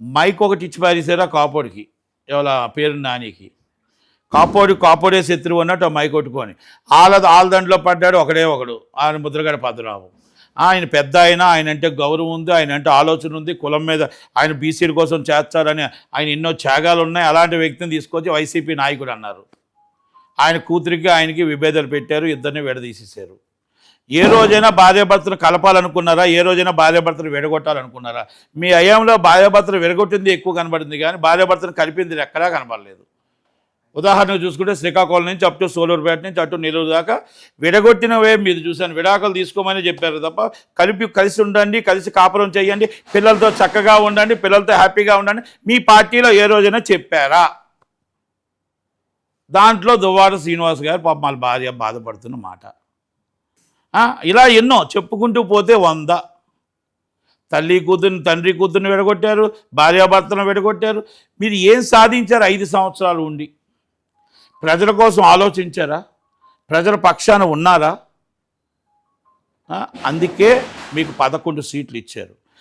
Mic ఒకటి ఇచ్చి పారేసారా కాపోడికి. ఎవరి పేరు నానికి. కాపోడి కాపోడే శత్రువు అన్నట్టు ఆ మైక్ కొట్టుకొని. వాళ్ళ వాళ్ళ దాంట్లో పడ్డాడు ఒకడే ఒకడు. ఆయన ముద్రగడ పద్మరావు ఆయన పెద్ద ఆయన ఆయన అంటే గౌరవం ఉంది ఆయన అంటే ఆలోచన ఉంది కులం మీద ఆయన బీసీల కోసం చేస్తారని ఆయన ఎన్నో త్యాగాలు ఉన్నాయి. అలాంటి వ్యక్తిని తీసుకొచ్చి వైసీపీ నాయకుడు అన్నారు. ఆయన కూతురికి ఆయనకి విభేదాలు పెట్టారు ఇద్దరిని విడదీసేశారు. ఏ రోజైనా భార్యాభర్తలు కలపాలనుకున్నారా? ఏ రోజైనా భార్యాభర్తలు విడగొట్టాలనుకున్నారా? మీ అయ్యంలో భార్యాభర్తలు విడగొట్టింది ఎక్కువ కనబడింది కానీ భార్యాభర్తలు కలిపింది ఎక్కడా కనబడలేదు. ఉదాహరణకు చూసుకుంటే శ్రీకాకుళం నుంచి అప్ టు సోలూరుపేట నుంచి అటు నెల్లూరు దాకా విడగొట్టినవే మీరు చూశాను. విడాకులు తీసుకోమని చెప్పారు తప్ప కలిపి కలిసి ఉండండి కలిసి కాపురం చేయండి పిల్లలతో చక్కగా ఉండండి పిల్లలతో హ్యాపీగా ఉండండి మీ పార్టీలో ఏ రోజైనా చెప్పారా? దాంట్లో దువ్వాడ శ్రీనివాస్ గారు పాప వాళ్ళ భార్య బాధపడుతున్న మాట. ఇలా ఎన్నో చెప్పుకుంటూ పోతే వంద. తల్లి కూతుర్ని తండ్రి కూతుర్ని విడగొట్టారు భార్యాభర్తను విడగొట్టారు. మీరు ఏం సాధించారు ఐదు సంవత్సరాలు ఉండి? ప్రజల కోసం ఆలోచించారా? ప్రజల పక్షాన ఉన్నారా? అందుకే మీకు పదకొండు సీట్లు ఇచ్చారు.